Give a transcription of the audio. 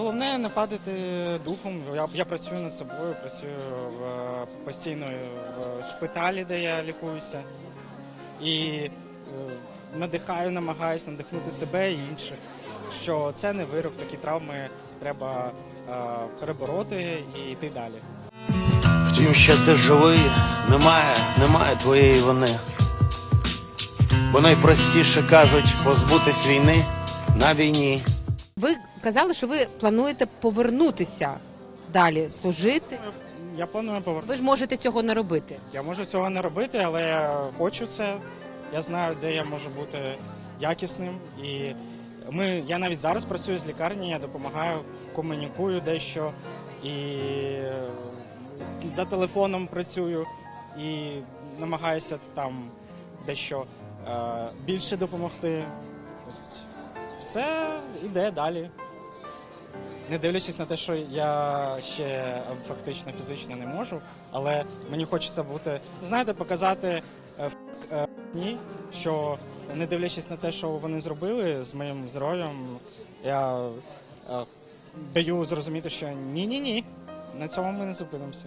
Головне не падати духом. Я, я працюю над собою, працюю в, постійно в шпиталі, де я лікуюся. І е, надихаю, намагаюся надихнути себе і інших. Що це не вирок, такі травми треба е, перебороти і йти далі. Втім, ще ти живий, немає, немає твоєї вини. Бо найпростіше кажуть позбутись війни на війні. Ви казали, що ви плануєте повернутися далі служити. Я планую повернути. Ви ж можете цього не робити. Я можу цього не робити, але я хочу це. Я знаю, де я можу бути якісним. І ми, я навіть зараз працюю з лікарні, я допомагаю, комунікую дещо і е, за телефоном працюю і намагаюся там дещо е, більше допомогти. Все йде далі. Не дивлячись на те, що я ще фактично фізично не можу, але мені хочеться бути, знаєте, показати е, е, ні, що не дивлячись на те, що вони зробили з моїм здоров'ям, я е, даю зрозуміти, що ні-ні-ні, на цьому ми не зупинимося.